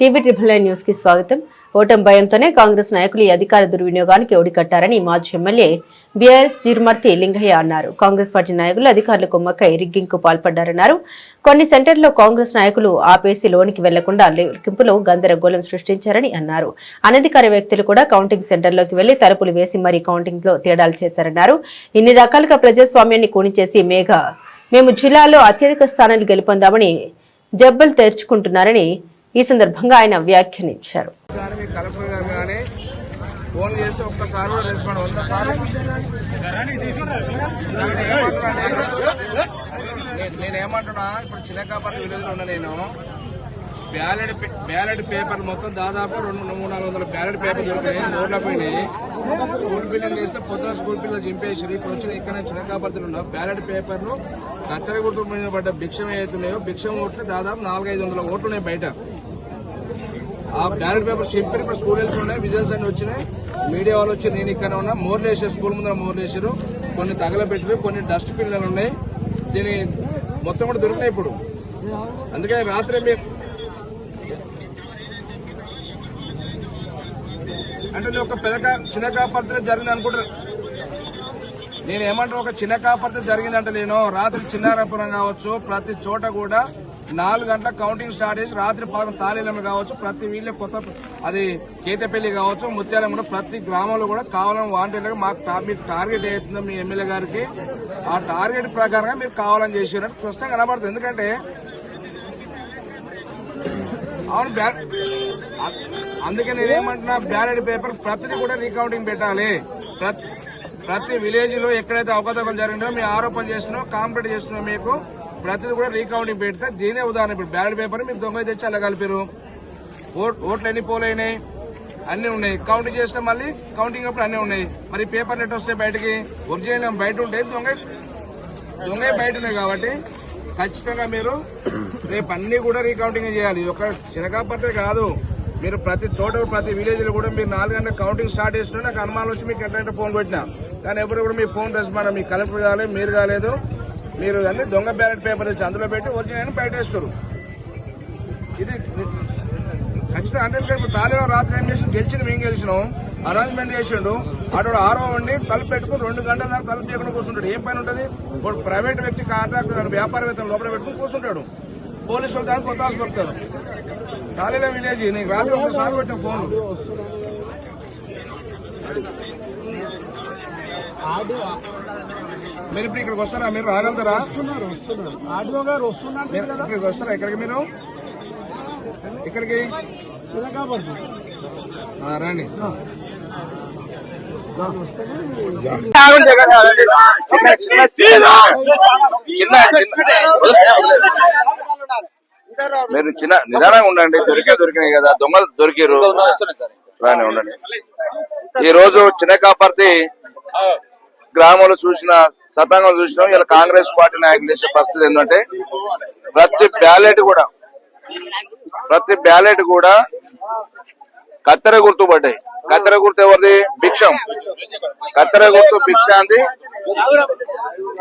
TV triple nine న్యూస్కి స్వాగతం. ఓటమి భయంతోనే కాంగ్రెస్ నాయకులు ఈ అధికార దుర్వినియోగానికి ఒడికట్టారని మాజీ ఎమ్మెల్యే బీఆర్ఎస్ జీర్మర్తి లింగయ్య అన్నారు. కాంగ్రెస్ పార్టీ నాయకులు అధికారులు కుమ్మక్కై రిగ్గింగ్కు పాల్పడ్డారన్నారు. కొన్ని సెంటర్లో కాంగ్రెస్ నాయకులు ఆపేసి లోనికి వెళ్ళకుండా లెక్కింపులో గందరగోళం సృష్టించారని అన్నారు. అనధికార వ్యక్తులు కూడా కౌంటింగ్ సెంటర్లోకి వెళ్ళి తలుపులు వేసి మరీ కౌంటింగ్లో తేడాలు చేశారన్నారు. ఇన్ని రకాలుగా ప్రజాస్వామ్యాన్ని కూనిచేసి మేఘ మేము జిల్లాలో అత్యధిక స్థానాలు గెలుపొందామని జబ్బలు తెరుచుకుంటున్నారని ఈ సందర్భంగా ఆయన వ్యాఖ్యానించారు. ఫోన్ చేసి ఒక్కసారి రెస్పాండ్ వంద సార్లు. నేను- నేనేమంటున్నా ఇప్పుడు చిన్నకాపల్లి విలేజ్లో ఉన్నా నేను. బ్యాలెట్ పే- బ్యాలెట్ పేపర్ మొత్తం దాదాపు రెండు మూడు నాలుగు వందల బ్యాలెట్ పేపర్ దొరికాయి నోట్ల పోయినాయి. స్కూల్ పిల్లలు చేస్తే పొద్దున స్కూల్ పిల్లలు చింపేసి ఇప్పుడు వచ్చిన ఇక్కడ చిన్నకాపర్తులు ఉన్న బ్యాలెట్ పేపర్లు కత్తెర గుర్తు మీద పడ్డ భిక్షం ఏవైతున్నాయో భిక్షం ఓట్లు దాదాపు నాలుగైదు వందల ఓట్లు ఉన్నాయి బయట. ఆ బ్యాలెట్ పేపర్ చింపి ఇప్పుడు స్కూల్ వెళ్ళి ఉన్నాయి విజయల్స్ అన్ని వచ్చినాయి. మీడియా వాళ్ళు వచ్చి నేను ఇక్కడ ఉన్నా. మోర్లు వేసారు స్కూల్ ముందర మోర్లు వేసారు కొన్ని తగలబెట్టారు కొన్ని డస్ట్ పిల్లలు ఉన్నాయి. దీని మొత్తం కూడా దొరికినాయి ఇప్పుడు. అందుకని రాత్రి మీరు అంటే నేను ఒక పెద్ద చిన్న కాపాడితే జరిగింది అనుకుంటారు నేను ఏమంటా ఒక చిన్న కాపాడితే జరిగిందంటే నేను రాత్రి చిన్నారాపురం కావచ్చు ప్రతి చోట కూడా నాలుగు గంటల కౌంటింగ్ స్టార్ట్ చేసి రాత్రి పదకొండు తాళీలమ్మ కావచ్చు ప్రతి వీళ్ళే కొత్త అది కేతపల్లి కావచ్చు ముత్యాలం కూడా ప్రతి గ్రామంలో కూడా కావాలని వాంటెడ్గా మాకు మీకు టార్గెట్ అవుతుందో మీ ఎమ్మెల్యే గారికి ఆ టార్గెట్ ప్రకారంగా మీరు కావాలని చేసినట్టు స్పష్టంగా కనబడుతుంది. ఎందుకంటే అవును బ్యా అందుకే నేనేమంటున్నా బ్యాలెట్ పేపర్ ప్రతిది కూడా రీకౌంటింగ్ పెట్టాలి. ప్రతి ప్రతి విలేజ్లో ఎక్కడైతే అవకతవకలు జరిగినో మీ ఆరోపణ చేస్తున్నావు కాంప్లీట్ చేస్తున్నావు మీకు ప్రతిదీ కూడా రీకౌంటింగ్ పెడితే. దీనే ఉదాహరణ ఇప్పుడు బ్యాలెట్ పేపర్ మీరు దొంగ తెచ్చి అలా కలిపారు ఓట్- ఓట్లు ఎన్ని పోలైనాయి అన్ని ఉన్నాయి. కౌంటింగ్ చేస్తే మళ్ళీ కౌంటింగ్ అప్పుడు అన్ని ఉన్నాయి. మరి పేపర్ నెట్ వస్తే బయటకి? ఒరిజినల్ బయట ఉంటే దొంగ దొంగ బయట ఉన్నాయి కాబట్టి ఖచ్చితంగా మీరు రేపు అన్ని కూడా రీకౌంటింగ్ చేయాలి. ఒక చిరకాపట్టే కాదు. మీరు ప్రతి చోట ప్రతి విలేజ్లో కూడా మీరు నాలుగు గంటల కౌంటింగ్ స్టార్ట్ చేస్తున్నా నాకు అనుమానం వచ్చి మీకు ఎట్లయితే ఫోన్ పెట్టినా కానీ ఎప్పుడు కూడా మీ ఫోన్ రెస్పాండ్ మీ కలెక్టర్ కాలేదు మీరు కాలేదు. మీరు అన్ని దొంగ బ్యాలెట్ పేపర్ ఇచ్చి అందులో పెట్టి ఒరిజినల్ బయట వేస్తారు ఇది ఖచ్చితంగా అంటే ఇప్పుడు తాలిబా రాత్రి ఏం చేసి గెలిచిన మేము గెలిచినాం. అరేంజ్మెంట్ చేసిండు. అటు ఆరో ఉండి తలుపు పెట్టుకుని రెండు గంటల దాకా తలుపు చేయకుండా కూర్చుంటాడు. ఏం పని ఉంటుంది? ఇప్పుడు ప్రైవేట్ వ్యక్తి కాంట్రాక్టర్ వ్యాపారవేత్తలు లోపల పెట్టుకుని కూర్చుంటాడు. పోలీసు వాళ్ళు దానికి కొత్త పడతారు తాలిలో విలేజ్ నీకు రాత్రి ఒకసారి పెట్టిన ఫోన్. మీరు ఇప్పుడు ఇక్కడికి వస్తారా? మీరు రాగలుగుతారా? ఆడియో గారు వస్తున్నారు మీరు ఇక్కడికి వస్తారా? ఇక్కడికి మీరు? ఇక్కడికి రండి. చిన్న మీరు చిన్న నిదానంగా ఉండండి. దొరికే దొరికినాయి కదా. దొంగలు దొరికారు రాని ఉండండి. ఈ రోజు చిన్న కాపర్తి గ్రామంలో చూసిన తతంగం చూసినాం ఇలా కాంగ్రెస్ పార్టీ నాయకులు చేసే పరిస్థితి ఏంటంటే ప్రతి బ్యాలెట్ కూడా ప్రతి బ్యాలెట్ కూడా కత్తెర గుర్తు పడ్డాయి. కత్తెర గుర్తు ఎవరిది? భిక్షం. కత్తెర గుర్తు భిక్షాంది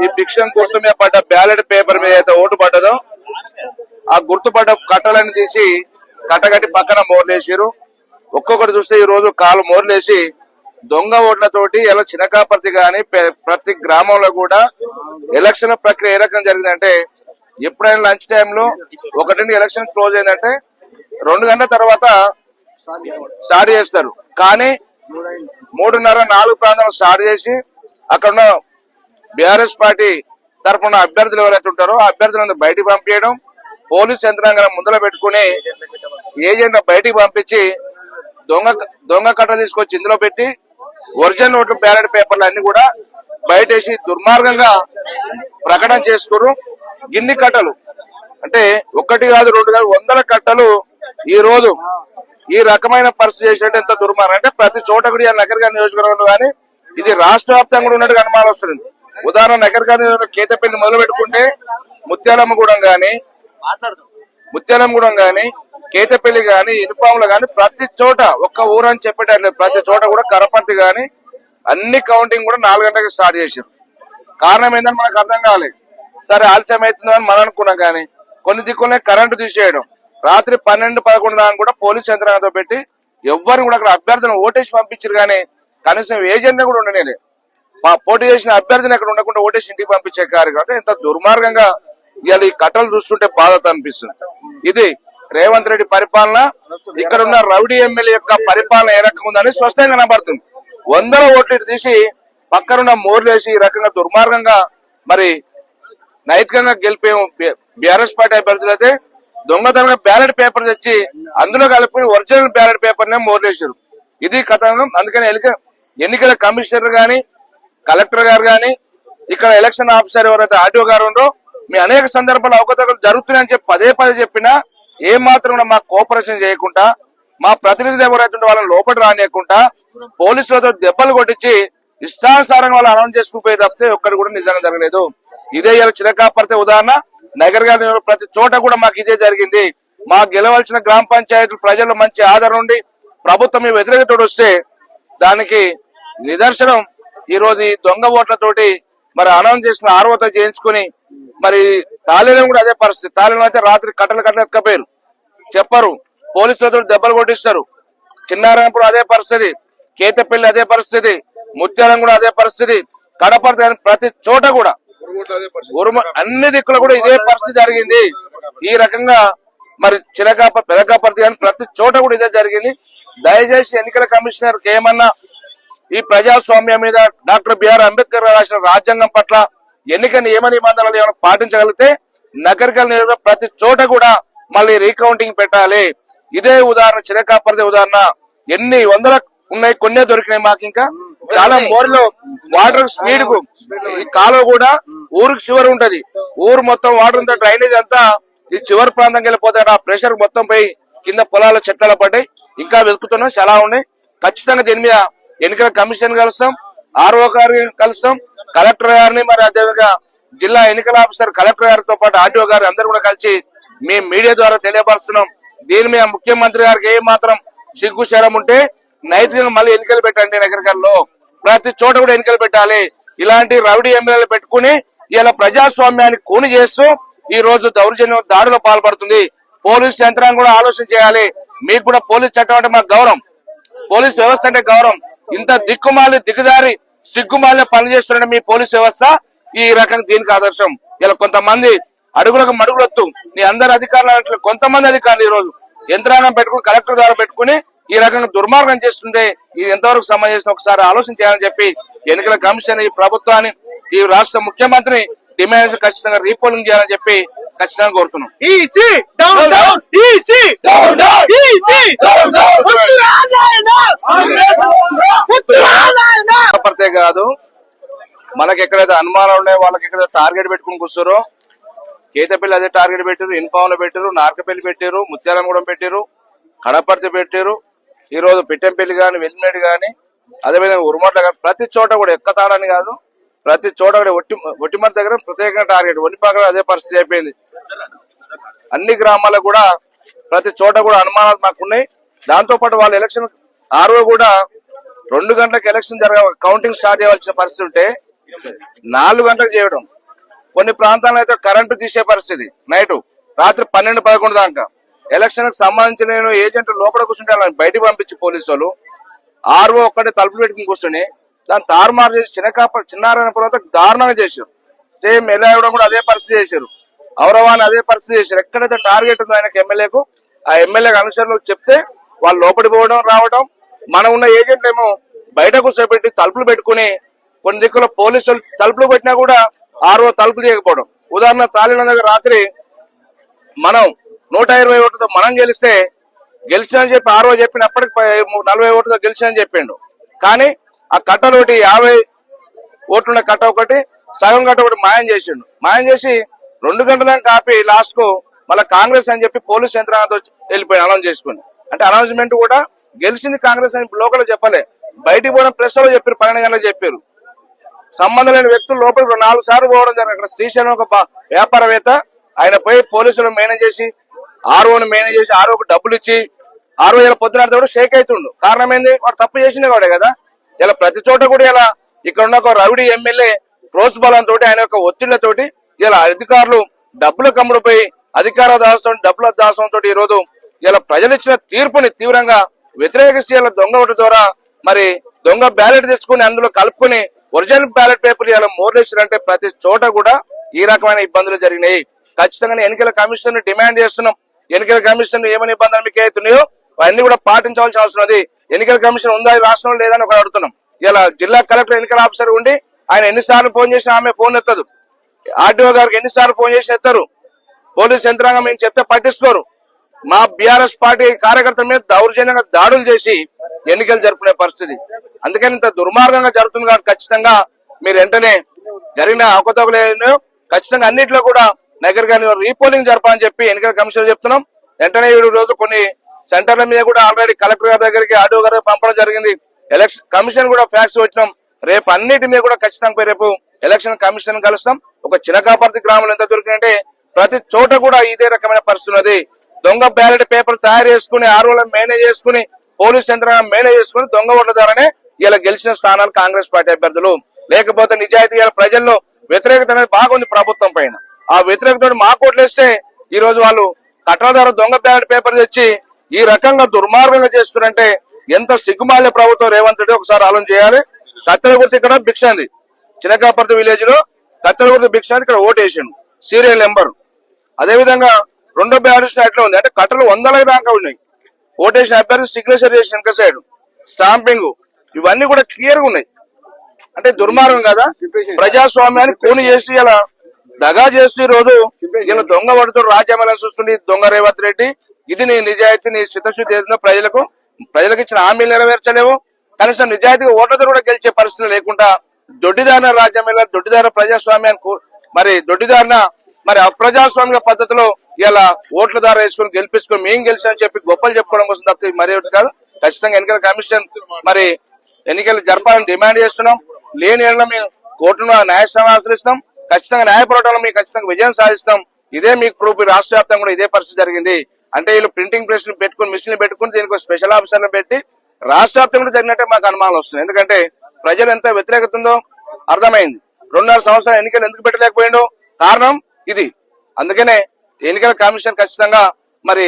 ఈ భిక్షం గుర్తు మీద పడ్డ బ్యాలెట్ పేపర్ మీద అయితే ఓటు పడ్డదో ఆ గుర్తుపడ్డ కట్టలను తీసి కట్టగట్టి పక్కన మోర్లేసారు ఒక్కొక్కటి చూస్తే ఈ రోజు కాలు మోర్లేసి దొంగ ఓట్లతోటి ఎలా చినకాపర్తి గాని ప్రతి గ్రామంలో కూడా ఎలక్షన్ ప్రక్రియ ఏ రకం జరిగిందంటే ఎప్పుడైనా లంచ్ టైంలో ఒకటి ఎలక్షన్ క్లోజ్ అయిందంటే రెండు గంటల తర్వాత స్టార్ట్ చేస్తారు. కానీ మూడున్నర నాలుగు ప్రాంతాలు స్టార్ట్ చేసి అక్కడ ఉన్న బీఆర్ఎస్ పార్టీ తరఫున అభ్యర్థులు ఎవరైతే ఉంటారో ఆ అభ్యర్థులను బయటికి పంపించడం పోలీస్ యంత్రాంగం ముందర పెట్టుకుని ఏజెంట్ బయటికి పంపించి దొంగ దొంగ కట్ట తీసుకొచ్చి ఇందులో పెట్టి ఒరిజినల్ నోట్లు బ్యాలెట్ పేపర్లు అన్ని కూడా బయటేసి దుర్మార్గంగా ప్రకటన చేసుకోరు. గిన్ని కట్టలు. అంటే ఒకటి కాదు రెండు కాదు వందల కట్టలు ఈ రోజు ఈ రకమైన పరిస్థితి చేసినట్టు ఎంత దుర్మార్గం. అంటే ప్రతి చోట కూడా నగరగా నియోజకవర్గంలో కానీ ఇది రాష్ట్ర వ్యాప్తంగా కూడా ఉన్నట్టుగా అనుమానం వస్తుంది. ఉదాహరణ నగరగా కేతపల్లి మొదలు పెట్టుకుంటే ముత్యాలమ్మగూడెం గాని ముత్యాలమ్మగూడెం గాని కేతపల్లి గాని ఇనుపాములు గాని ప్రతి చోట ఒక్క ఊరని చెప్పేటట్లేదు ప్రతి చోట కూడా కరపర్తి గాని అన్ని కౌంటింగ్ కూడా నాలుగు గంటలకు స్టార్ట్ చేశారు కారణం ఏంటని మనకు అర్థం కాలేదు సరే ఆలస్యం అవుతుందని మనం అనుకున్నాం కానీ కొన్ని దిక్కులనే కరెంటు తీసేయడం. రాత్రి పన్నెండు పదకొండు దాకా కూడా పోలీస్ యంత్రాంగంతో పెట్టి ఎవ్వరు కూడా అక్కడ అభ్యర్థులను ఓటేసి పంపించారు కానీ కనీసం ఏజెంట్ కూడా ఉండలేదు మా పోటీ చేసిన అభ్యర్థిని అక్కడ ఉండకుండా ఓటేసి ఇంటికి పంపించే కార్యక్రమం ఎంత దుర్మార్గంగా ఇవాళ ఈ కట్టలు చూస్తుంటే బాధత అనిపిస్తుంది. ఇది రేవంత్ రెడ్డి పరిపాలన ఇక్కడ ఉన్న రౌడీ ఎమ్మెల్యే యొక్క పరిపాలన ఏ రకంగా ఉందని స్పష్టంగా కనబడుతుంది. వందల ఓట్లు తీసి పక్కనున్న మోర్లేసి ఈ రకంగా దుర్మార్గంగా మరి నైతికంగా గెలిపే బీఆర్ఎస్ పార్టీ అభ్యర్థులు అయితే దొంగతనంగా బ్యాలెట్ పేపర్ తెచ్చి అందులో కలుపుకుని ఒరిజినల్ బ్యాలెట్ పేపర్ నే మోర్లేశారు ఇది కథనం అందుకని ఎన్నిక- ఎన్నికల కమిషనర్ గాని కలెక్టర్ గారు గాని ఇక్కడ ఎలక్షన్ ఆఫీసర్ ఎవరైతే ఆర్టీఓ గారు ఉండో మీ అనేక సందర్భాలు అవకతవకలు జరుగుతున్నాయని చెప్పి పదే పదే చెప్పినా ఏ మాత్రం కూడా మాకు కోఆపరేషన్ చేయకుండా మా ప్రతినిధులు ఎవరైతుంటే వాళ్ళని లోపల రానియకుండా పోలీసులతో దెబ్బలు కొట్టించి ఇష్టానుసారంగా వాళ్ళు అనౌన్స్ చేసుకుపోయి తప్పితే ఒక్కరు కూడా నిజంగా జరగలేదు. ఇదే ఇలా చిరకాపడితే ఉదాహరణ. నగర్ గారి ప్రతి చోట కూడా మాకు ఇదే జరిగింది. మా గెలవలసిన గ్రామ పంచాయతీలు ప్రజల్లో మంచి ఆదరణ ఉండి ప్రభుత్వం మీద వ్యతిరేకతోటి వస్తే దానికి నిదర్శనం. ఈ రోజు ఈ దొంగ ఓట్లతోటి మరి అనౌన్స్ చేసిన ఆర్వత చేయించుకుని మరి తాళేలం కూడా అదే పరిస్థితి. తాళేలం అయితే రాత్రి కట్టలు కట్టలు ఎక్కపోయారు చెప్పరు. పోలీసులతో దెబ్బలు కొట్టిస్తారు. చిన్నారంప్పుడు అదే పరిస్థితి. కేతపల్లి అదే పరిస్థితి. ముత్యాలం కూడా అదే పరిస్థితి. కడప ప్రతి చోట కూడా ఉరుమ అన్ని దిక్కులు కూడా ఇదే పరిస్థితి జరిగింది. ఈ రకంగా మరి చిరకాప పెదకాపర్తి కానీ ప్రతి చోట కూడా ఇదే జరిగింది. దయచేసి ఎన్నికల కమిషనర్ ఏమన్నా ఈ ప్రజాస్వామ్యం మీద డాక్టర్ బిఆర్ అంబేద్కర్ రాసిన రాజ్యాంగం పట్ల ఎన్నిక నియమ నిబంధనలు ఏమైనా పాటించగలిగితే నగరికల్ నియోజకవర్గం ప్రతి చోట కూడా మళ్ళీ రీకౌంటింగ్ పెట్టాలి. ఇదే ఉదాహరణ చిరకాపర్తి ఉదాహరణ. ఎన్ని వందల ఉన్నాయి కొన్నే దొరికినాయి మాకు ఇంకా. చాలా మోర్లో వాటర్ స్పీడ్కు ఈ కాలువ కూడా ఊరికి చివరి ఉంటది. ఊరు మొత్తం వాటర్ అంతా డ్రైనేజ్ అంతా ఈ చివరి ప్రాంతంకి వెళ్ళిపోతాడు ఆ ప్రెషర్ మొత్తం పోయి కింద పొలాల చెట్ల పడ్డాయి. ఇంకా వెతుకుతున్నాం చాలా ఉన్నాయి. ఖచ్చితంగా దీని మీద ఎన్నికల కమిషన్ కలుస్తాం ఆర్ఓ గారిని కలుస్తాం. కలెక్టర్ గారిని మరి అదేవిధంగా జిల్లా ఎన్నికల ఆఫీసర్ కలెక్టర్ గారితో పాటు ఆర్టీఓ గారు అందరూ కూడా కలిసి మేము మీడియా ద్వారా తెలియపరుస్తున్నాం. దీని మీద ముఖ్యమంత్రి గారికి ఏ మాత్రం సిగ్గు శరం ఉంటే నైతికంగా మళ్ళీ ఎన్నికలు పెట్టండి నగరకల్లో. ప్రతి చోట కూడా ఎన్నికలు పెట్టాలి. ఇలాంటి రౌడీ ఎమ్మెల్యేలు పెట్టుకుని ఇలా ప్రజాస్వామ్యాన్ని కూని చేస్తూ ఈ రోజు దౌర్జన్యం దాడిలో పాల్పడుతుంది. పోలీస్ యంత్రాంగం కూడా ఆలోచన చేయాలి. మీకు కూడా పోలీస్ చట్టం అంటే మాకు గౌరవం. పోలీస్ వ్యవస్థ అంటే గౌరవం. ఇంత దిక్కుమాలి దిగజారి సిగ్గుమాలి పనిచేస్తున్న మీ పోలీస్ వ్యవస్థ ఈ రకంగా దీనికి ఆదర్శం. ఇలా కొంతమంది అడుగులకు మడుగులొత్తు. నీ అందరు అధికారులు. కొంతమంది అధికారులు ఈ రోజు యంత్రాంగం పెట్టుకుని కలెక్టర్ ద్వారా పెట్టుకుని ఈ రకంగా దుర్మార్గం చేస్తుంటే ఇది ఎంతవరకు సంబంధించిన ఒకసారి ఆలోచన చేయాలని చెప్పి ఎన్నికల కమిషన్ ఈ ప్రభుత్వాన్ని ఈ రాష్ట్ర ముఖ్యమంత్రిని డిమాండ్ చేసి ఖచ్చితంగా రీపోలింగ్ చేయాలని చెప్పి ఖచ్చితంగా కోరుతున్నాం. ఈసీ పడితే కాదు. మనకి ఎక్కడైతే అనుమానాలు ఉన్నాయో వాళ్ళకి ఎక్కడైతే టార్గెట్ పెట్టుకుని కూర్చోరో కేతపల్లి అదే టార్గెట్ పెట్టారు ఇన్పావులు పెట్టారు నార్కపల్లి పెట్టారు ముత్యాలంగూడెం పెట్టారు కడపర్తి పెట్టారు ఈ రోజు పిట్టంపల్లి గాని వెల్లిమేడు గాని అదేవిధంగా ఉరుమట్ల కానీ ప్రతి చోట కూడా ఎక్కతాడని కాదు. ప్రతి చోట కూడా ఒట్టి ఒట్టిమర దగ్గర ప్రత్యేకంగా టార్గెట్. ఒంటిపాకలో అదే పరిస్థితి అయిపోయింది. అన్ని గ్రామాలకు కూడా ప్రతి చోట కూడా అనుమానాలు మాకు ఉన్నాయి దాంతో పాటు వాళ్ళ ఎలక్షన్ ఆరో కూడా రెండు గంటలకు ఎలక్షన్ జరగ కౌంటింగ్ స్టార్ట్ చేయవలసిన పరిస్థితి ఉంటే నాలుగు గంటలకు చేయడం. కొన్ని ప్రాంతాల్లో అయితే కరెంటు తీసే పరిస్థితి. నైట్ రాత్రి పన్నెండు పదకొండు దాకా. ఎలక్షన్కి సంబంధించిన నేను ఏజెంట్ లోపల కూర్చుంటే వాళ్ళని బయటికి పంపించి పోలీసు వాళ్ళు. ఆర్ఓ ఒక్కటే తలుపులు పెట్టుకుని కూర్చుని దాన్ని తారుమారు చేసి చిన్నకాప చిన్నారాయణ తర్వాత దారుణంగా చేశారు. సేమ్ ఎలా ఇవ్వడం కూడా అదే పరిస్థితి చేశారు. ఔరవాన్ని అదే పరిస్థితి చేశారు. ఎక్కడైతే టార్గెట్ ఉందో ఆయనకి ఎమ్మెల్యేకు ఆ ఎమ్మెల్యే అనుసరణలు చెప్తే వాళ్ళు లోపలి పోవడం రావడం మనం ఉన్న ఏజెంట్ ఏమో బయట కూర్చోబెట్టి తలుపులు పెట్టుకుని కొన్ని దిక్కుల పోలీసులు తలుపులు పెట్టినా కూడా ఆరో తలుపులు చేయకపోవడం ఉదాహరణ తాలిన రాత్రి మనం నూట ఇరవై ఓట్లతో మనం గెలిస్తే గెలిచినని చెప్పి ఆరో చెప్పినప్పటికి నలభై ఓట్లతో గెలిచినని చెప్పిండు. కానీ ఆ కట్టలు ఒకటి యాభై ఓట్లున్న కట్ట ఒకటి సగం కట్ట ఒకటి మాయం చేసిండు. మాయం చేసి రెండు గంటల దాకా ఆపి లాస్ట్కు మళ్ళీ కాంగ్రెస్ అని చెప్పి పోలీస్ యంత్రాంగంతో వెళ్ళిపోయి అనౌన్స్ చేసుకుని. అంటే అనౌన్స్మెంట్ కూడా గెలిచింది కాంగ్రెస్ అని లోకల్ చెప్పలే. బయటికి పోవడం ప్రెస్లో చెప్పారు పన్నెండు చెప్పారు. సంబంధం లేని వ్యక్తులు లోపలికి నాలుగు సార్లు పోవడం జరిగింది. అక్కడ శ్రీశైలం ఒక వ్యాపారవేత్త ఆయన పోయి పోలీసులు మేనేజ్ చేసి ఆర్ఓను మేనేజ్ చేసి ఆర్ఓకి డబ్బులు ఇచ్చి ఆర్ఓ ఇలా పొద్దున కూడా షేక్ అవుతుండు. కారణం ఏంది? వాడు తప్పు చేసిన వాడే కదా. ఇలా ప్రతి చోట కూడా ఇలా ఇక్కడ ఉన్న ఒక రౌడీ ఎమ్మెల్యే ప్రోత్సాహంతో ఆయన యొక్క ఒత్తిళ్ళతోటి ఇలా అధికారులు డబ్బులు కమ్ముడిపోయి అధికార దాసం డబ్బుల దాసంతో ఈ రోజు ఇలా ప్రజలు ఇచ్చిన తీర్పుని తీవ్రంగా వ్యతిరేకిస్తే దొంగ ఒకటి ద్వారా మరి దొంగ బ్యాలెట్ తెచ్చుకుని అందులో కలుపుకొని ఒరిజినల్ బ్యాలెట్ పేపర్ ఇలా మోర్లేసారంటే ప్రతి చోట కూడా ఈ రకమైన ఇబ్బందులు జరిగినాయి. ఖచ్చితంగా ఎన్నికల కమిషన్ డిమాండ్ చేస్తున్నాం. ఎన్నికల కమిషన్ ఏమైనా ఇబ్బందులు మీకు అవుతున్నాయో అవన్నీ కూడా పాటించవలసిన అవసరం ఉంది. ఎన్నికల కమిషన్ ఉందా ఈ రాష్ట్రంలో లేదని ఒక అడుగుతున్నాం. ఇలా జిల్లా కలెక్టర్ ఎన్నికల ఆఫీసర్ ఉండి ఆయన ఎన్నిసార్లు ఫోన్ చేసినా ఆమె ఫోన్ ఎత్తదు. ఆర్టీఓ గారికి ఎన్నిసార్లు ఫోన్ చేసి ఎత్తారు. పోలీస్ యంత్రాంగం మేము చెప్తే పట్టించుకోరు. మా బీఆర్ఎస్ పార్టీ కార్యకర్తల మీద దౌర్జన్యంగా దాడులు చేసి ఎన్నికలు జరుపుకునే పరిస్థితి. అందుకని ఇంత దుర్మార్గంగా జరుగుతుంది కాబట్టి ఖచ్చితంగా మీరు వెంటనే జరిగిన అవకతవకలు ఖచ్చితంగా అన్నింటిలో కూడా నగర్ గాని రీపోలింగ్ జరపాలని చెప్పి ఎన్నికల కమిషన్ చెప్తున్నాం. వెంటనే ఈ రోజు కొన్ని సెంటర్ల మీద కూడా ఆల్రెడీ కలెక్టర్ గారి దగ్గరికి ఆర్డీఓ గారికి పంపడం జరిగింది. ఎలక్షన్ కమిషన్ కూడా ఫ్యాక్స్ వచ్చినాం రేపు అన్నిటి మీద కూడా ఖచ్చితంగా రేపు ఎలక్షన్ కమిషన్ కలుస్తాం. ఒక చిన్నకాపర్తి గ్రామంలో ఎంత దొరికినంటే ప్రతి చోట కూడా ఇదే రకమైన పరిస్థితి ఉన్నది. దొంగ బ్యాలెట్ పేపర్ తయారు చేసుకుని ఆర్ఓలను మేనేజ్ చేసుకుని పోలీస్ యంత్రాంగం మేనేజ్ చేసుకుని దొంగ ఓట్ల ద్వారానే ఇలా గెలిచిన స్థానాలు కాంగ్రెస్ పార్టీ అభ్యర్థులు. లేకపోతే నిజాయితీ ప్రజల్లో వ్యతిరేకత అనేది బాగుంది ప్రభుత్వం పైన. ఆ వ్యతిరేకత మా ఓట్లేస్తే ఈ రోజు వాళ్ళు కట్టల ద్వారా దొంగ బ్యాలెట్ పేపర్ తెచ్చి ఈ రకంగా దుర్మార్గంగా చేస్తున్నారంటే ఎంత సిగ్గుమాల్య ప్రభుత్వం రేవంత్ రెడ్డి ఒకసారి ఆలోచన చేయాలి. కత్తలగుర్తి ఇక్కడ భిక్షాంది. చిన్నకాపర్తి విలేజ్లో కత్తెల గుర్తు ఇక్కడ ఓటేసిండు. Serial number. అదే విధంగా రెండో బ్యాలెన్స్ ఎట్లా ఉంది. అంటే కట్టలు వందల దాకా ఉన్నాయి. ఓటేషన్ అభ్యర్థి సిగ్నేచర్ చేసిన వెనక సైడ్ స్టాంపింగ్ ఇవన్నీ కూడా క్లియర్గా ఉన్నాయి. అంటే దుర్మార్గం కదా? ప్రజాస్వామ్యాన్ని కూని చేసి ఇలా దగా చేసి రోజు ఇలా దొంగ పడుతూ రాజ్యాంగం చూస్తుంది దొంగ రేవంత్ రెడ్డి. ఇది నీ నిజాయితీ నీ చిత్తశుద్ధి ఏదైనా ప్రజలకు ప్రజలకు ఇచ్చిన హామీలు నెరవేర్చలేవు. కనీసం నిజాయితీగా ఓట్లతో కూడా గెలిచే పరిస్థితి లేకుండా దొడ్డిదారిన రాజ్యాంగంలో దొడ్డిదార ప్రజాస్వామ్యాన్ని కూ- మరి దొడ్డిదారిన మరి అప్రజాస్వామిక పద్ధతిలో ఇలా ఓట్ల ద్వారా వేసుకుని గెలిపించుకొని మేము గెలిచామని చెప్పి గొప్పలు చెప్పుకోవడం కోసం తప్పితే మరి ఒకటి కాదు? ఖచ్చితంగా ఎన్నికల కమిషన్ మరి ఎన్నికలు జరపాలని డిమాండ్ చేస్తున్నాం. లేని ఏళ్ళ మేము కోర్టును న్యాయస్థానం ఆశ్రయిస్తాం ఖచ్చితంగా న్యాయ పోరాటంలో మేము ఖచ్చితంగా విజయం సాధిస్తాం. ఇదే మీకు ప్రూఫ్. రాష్ట్ర వ్యాప్తంగా కూడా ఇదే పరిస్థితి జరిగింది. అంటే వీళ్ళు ప్రింటింగ్ ప్రెస్ పెట్టుకుని మిషన్ పెట్టుకుని దీనికి ఒక స్పెషల్ ఆఫీసర్లు పెట్టి రాష్ట్ర వ్యాప్తంగా కూడా జరిగినట్టే మాకు అనుమానాలు వస్తున్నాయి. ఎందుకంటే ప్రజలు ఎంత వ్యతిరేకత ఉందో అర్థమైంది. రెండున్నర సంవత్సరాలు ఎన్నికలు ఎందుకు పెట్టలేకపోయిండో కారణం ఇది. అందుకనే ఎన్నికల కమిషన్ ఖచ్చితంగా మరి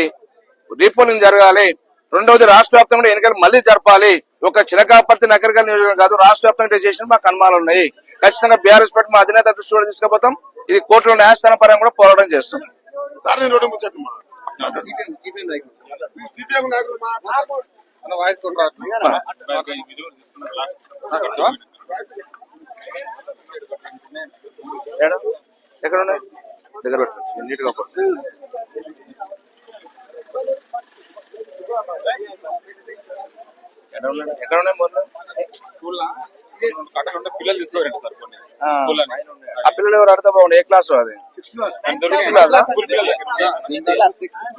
రీపోలింగ్ జరగాలి. రెండవది రాష్ట్ర వ్యాప్తంగా ఎన్నికలు మళ్ళీ జరపాలి. ఒక చిలకాపర్తి నగరగల నియోజకవర్గం కాదు రాష్ట్ర వ్యాప్తంగా చేసిన మాకు అనుమానాలు ఉన్నాయి. ఖచ్చితంగా బీఆర్ఎస్ పార్టీ మా అధినేత దృష్టి కూడా తీసుకుపోతాం. ఇది కోర్టులో న్యాయస్థాన పరంగా కూడా పోరాటం చేస్తాం. సార్ నేను రెండు ముచ్చట్లు? ఎక్కడ ఉన్నాయి? దగ్గర పెట్టు నీట్గా పట్టు. ఎక్కడ ఉన్నాయి? ఎక్కడ ఉన్నాయి మొదలు కట్టకుండా పిల్లలు తీసుకోరండి సార్ కొన్ని. ఆ. స్కూల్ అని ఆ పిల్లలు ఎవరు అడితే బాగుండు? ఏ క్లాస్ అది? పిల్లలు.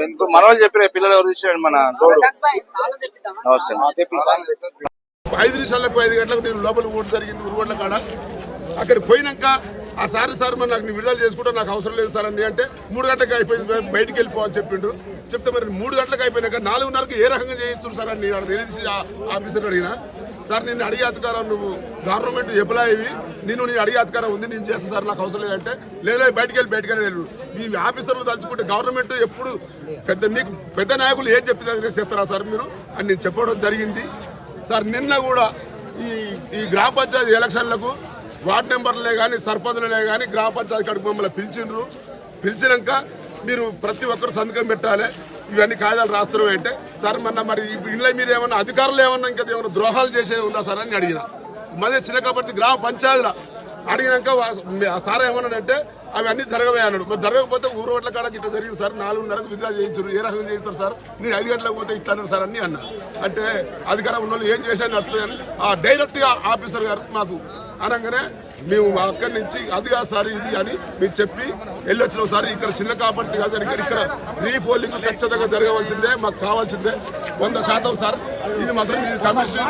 ఇప్పుడు మన వాళ్ళు చెప్పిన పిల్లలు ఎవరు మన గౌడు? ఐదు నిమిషాలకు ఐదు గంటలకు నేను లోపల ఓటు జరిగింది ఉరుగొండ కాడ. అక్కడికి పోయినాక ఆ సార్ సార్ మరి నాకు నీ విడుదల చేసుకుంటా నాకు అవసరం లేదు సార్ అని అంటే మూడు గంటలకు అయిపోయింది బయటికి వెళ్ళిపోవని చెప్పిండ్రు. చెప్తే మరి మూడు గంటలకు అయిపోయినాక నాలుగున్నరకు ఏ రకంగా చేయిస్తున్నారు సార్ అని నేను రిలీజ్ ఆఫీసర్ అడిగినా. సార్ నేను అడిగే అధికారం నువ్వు గవర్నమెంట్ ఎంప్లాయీవి నేను నేను అడిగే అధికారం ఉంది నేను చేస్తా సార్ నాకు అవసరం లేదంటే. లేదు బయటికి వెళ్ళి బయటికి వెళ్ళి మీ ఆఫీసర్లు తలుచుకుంటే గవర్నమెంట్ ఎప్పుడు పెద్ద నీకు పెద్ద నాయకులు ఏం చెప్పినా చేస్తారా సార్ మీరు? అని నేను చెప్పడం జరిగింది. సార్ నిన్న కూడా ఈ ఈ గ్రామ పంచాయతీ ఎలక్షన్లకు వార్డు మెంబర్లే కానీ సర్పంచ్లే కానీ గ్రామ పంచాయతీ కడుపు మమ్మల్ని పిలిచిండ్రు. పిలిచినాక మీరు ప్రతి ఒక్కరు సంతకం పెట్టాలి. ఇవన్నీ కాగితాలు రాస్తున్నాం అంటే సార్ మొన్న మరి ఇంట్లో మీరు ఏమన్నా అధికారులు ఏమన్నా ఇంకా ఏమైనా ద్రోహాలు చేసే ఉందా సార్ అని అడిగిన. మళ్ళీ చిన్న కాబట్టి గ్రామ పంచాయతీలో అడిగినాక సార్ ఏమన్నాడంటే అవి అన్ని జరగవే అన్నాడు. మరి జరగకపోతే ఊరు ఓట్ల కాడకి ఇట్లా జరిగింది సార్. నాలుగున్నరకు విద్యా చేయించారు. ఏ రకంగా చేస్తారు సార్? నేను ఐదు గంటలకు పోతే ఇట్లా అన్నారు సార్ అని అన్నా అంటే అధికారం ఉన్న వాళ్ళు ఏం చేశాను నడుస్తుందని ఆ డైరెక్ట్గా ఆఫీసర్ గారు మాకు అనగానే మేము అక్కడి నుంచి అది కాదు సార్ ఇది అని మీరు చెప్పి వెళ్ళొచ్చినాం సార్. ఇక్కడ చిన్న కాబట్టి కాదు సార్ ఇక్కడ ఇక్కడ రీఫోల్డింగ్ ఖచ్చితంగా జరగవలసిందే మాకు కావాల్సిందే. వంద శాతం సార్. ఇది మాత్రం కమిషన్